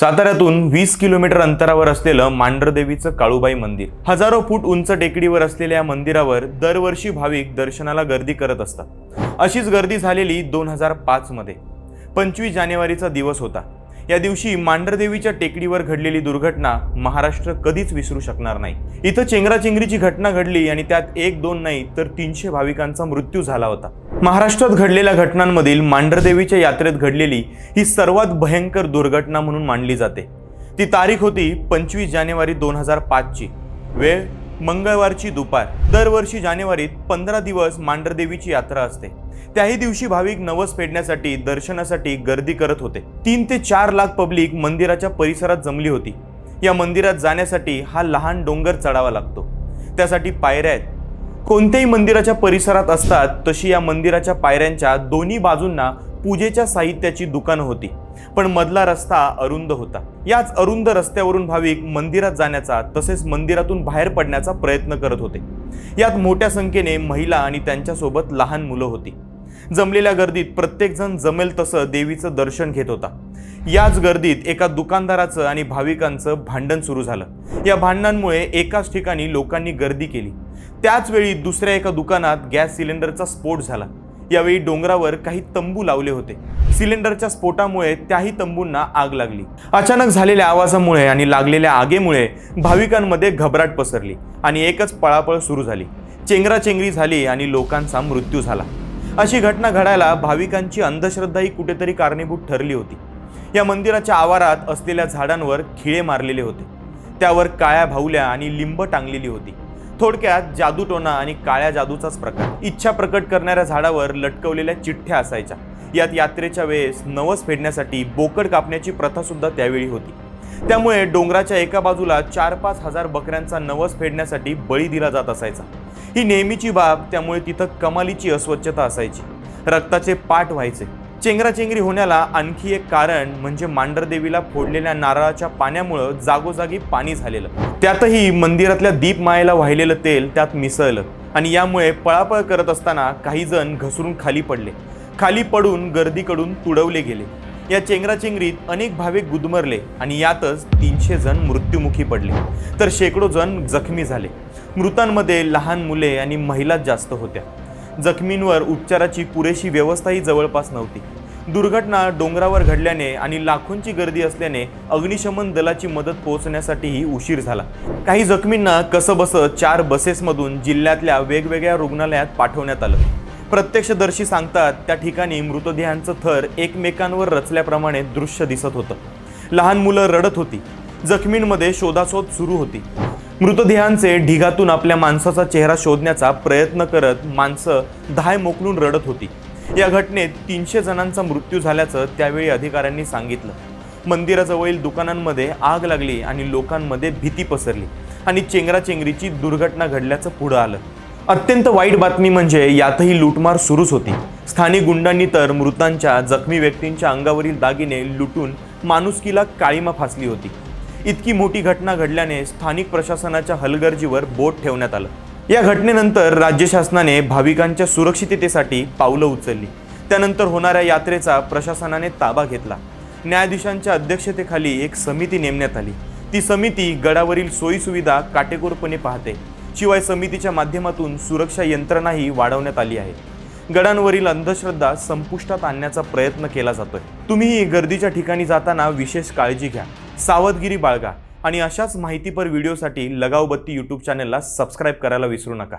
साताऱ्यातून वीस किलोमीटर अंतरावर असलेलं मांढरदेवीचं काळूबाई मंदिर. हजारो फूट उंच टेकडीवर असलेल्या या मंदिरावर दरवर्षी भाविक दर्शनाला गर्दी करत असतात. अशीच गर्दी झालेली दोन हजार पाचमध्ये पंचवीस जानेवारीचा दिवस होता. या दिवशी मांढरदेवीच्या टेकडीवर घडलेली दुर्घटना महाराष्ट्र कधीच विसरू शकणार नाही. इथं चेंगराचेंगरीची घटना घडली आणि त्यात एक दोन नाही तर तीनशे भाविकांचा मृत्यू झाला होता. महाराष्ट्रात घडलेल्या घटनांमधील मांढरदेवीच्या यात्रेत घडलेली ही सर्वात भयंकर दुर्घटना म्हणून मानली जाते. ती तारीख होती पंचवीस जानेवारी दोन हजार पाचची. वेळ मंगळवारची दुपार. दरवर्षी जानेवारीत पंधरा दिवस मांढरदेवीची यात्रा असते. त्याही दिवशी भाविक नवस फेडण्यासाठी दर्शनासाठी गर्दी करत होते. तीन ते चार लाख पब्लिक मंदिराच्या परिसरात जमली होती. या मंदिरात जाण्यासाठी हा लहान डोंगर चढावा लागतो. त्यासाठी पायऱ्या आहेत. कोणत्याही मंदिराच्या परिसरात असतात तशी या मंदिराच्या पायऱ्यांच्या दोन्ही बाजूंना पूजेच्या साहित्याची दुकानं होती. पण मधला रस्ता अरुंद होता. याच अरुंद रस्त्यावरून भाविक मंदिरात जाण्याचा तसेच मंदिरातून बाहेर पडण्याचा प्रयत्न करत होते. यात मोठ्या संख्येने महिला आणि त्यांच्यासोबत लहान मुलं होती. जमलेल्या गर्दीत प्रत्येकजण जमेल तसं देवीचं दर्शन घेत होता. याच गर्दीत एका दुकानदाराचं आणि भाविकांचं भांडण सुरू झालं. या भांडणांमुळे एकाच ठिकाणी लोकांनी गर्दी केली. त्याच वेळी दुसऱ्या एका दुकानात गॅस सिलेंडरचा स्फोट झाला. यावेळी डोंगरावर काही तंबू लावले होते. सिलेंडरच्या स्फोटामुळे त्याही तंबूंना आग लागली. अचानक झालेल्या आवाजामुळे आणि लागलेल्या आगेमुळे भाविकांमध्ये घबराट पसरली आणि एकच पळापळ सुरू झाली. चेंगराचेंगरी झाली आणि लोकांचा मृत्यू झाला. अशी घटना घडायला भाविकांची अंधश्रद्धा ही कुठेतरी कारणीभूत ठरली होती. या मंदिराच्या आवारात असलेल्या झाडांवर खिळे मारलेले होते. त्यावर काळ्या भावल्या आणि लिंब टांगलेली होती. थोडक्यात जादूटोना आणि काळ्या जादूचाच प्रकार. इच्छा प्रकट करणाऱ्या झाडावर लटकवलेल्या चिठ्ठ्या असायच्या. यात यात्रेच्या वेळेस नवस फेडण्यासाठी बोकड कापण्याची प्रथा सुद्धा त्यावेळी होती. त्यामुळे डोंगराच्या एका बाजूला चार पाच हजार बकऱ्यांचा नवस फेडण्यासाठी बळी दिला जात असायचा. ही नेहमीची बाब त्यामुळे तिथं कमालीची अस्वच्छता असायची. रक्ताचे पाठ व्हायचे. चेंगराचेंगरी होण्याला आणखी एक कारण म्हणजे मांडरदेवीला फोडलेल्या नारळाच्या पाण्यामुळं जागोजागी पाणी झालेलं. त्यातही मंदिरातल्या दीपमायेला वाहिलेलं तेल त्यात मिसळलं आणि यामुळे पळापळ करत असताना काही जण घसरून खाली पडले. खाली पडून गर्दीकडून तुडवले गेले. या चेंगराचेंगरीत अनेक भाविक गुदमरले आणि यातच तीनशे जण मृत्युमुखी पडले. तर शेकडो जण जखमी झाले. मृतांमध्ये लहान मुले आणि महिलाच जास्त होत्या. जखमींवर उपचाराची पुरेशी व्यवस्थाही जवळपास नव्हती. दुर्घटना डोंगरावर घडल्याने आणि लाखोंची गर्दी असल्याने अग्निशमन दलाची मदत पोहोचण्यासाठीही उशीर झाला. काही जखमींना कसंबसं चार बसेसमधून जिल्ह्यातल्या वेगवेगळ्या रुग्णालयात पाठवण्यात आलं. प्रत्यक्षदर्शी सांगतात त्या ठिकाणी मृतदेहांचं थर एकमेकांवर रचल्याप्रमाणे दृश्य दिसत होतं. लहान मुलं रडत होती. जखमींमध्ये शोधाशोध सुरू होती. मृतदेहांचे ढिगातून आपल्या माणसाचा चेहरा शोधण्याचा प्रयत्न करत माणसं धाय मोकलून रडत होती. या घटनेत तीनशे जणांचा मृत्यू झाल्याचं त्यावेळी अधिकाऱ्यांनी सांगितलं. मंदिराजवळील दुकानांमध्ये आग लागली आणि लोकांमध्ये भीती पसरली आणि चेंगराचेंगरीची दुर्घटना घडल्याचं पुढं आलं. अत्यंत वाईट बातमी म्हणजे यातही लूटमार सुरूच होती. स्थानिक गुंडांनी तर मृतांच्या जखमी व्यक्तींच्या अंगावरील दागिने लुटून माणुसकीला काळीमा फासली होती. इतकी मोठी घटना घडल्याने स्थानिक प्रशासनाच्या हलगर्जीवर बोट ठेवण्यात आलं. या घटनेनंतर राज्य शासनाने भाविकांच्या सुरक्षिततेसाठी पावलं उचलली. त्यानंतर होणाऱ्या यात्रेचा प्रशासनाने ताबा घेतला. न्यायाधीशांच्या अध्यक्षतेखाली एक समिती नेमण्यात आली. ती समिती गडावरील सोयीसुविधा काटेकोरपणे पाहते. शिवाय समितीच्या माध्यमातून सुरक्षा यंत्रणाही वाढवण्यात आली आहे. गडांवरील अंधश्रद्धा संपुष्टात आणण्याचा प्रयत्न केला जातोय. तुम्हीही गर्दीच्या ठिकाणी जाताना विशेष काळजी घ्या. सावधगिरी बाळगा आणि अशाच माहितीपर व्हिडिओसाठी लगावबत्ती यूट्यूब चॅनेलला सबस्क्राईब करायला विसरू नका.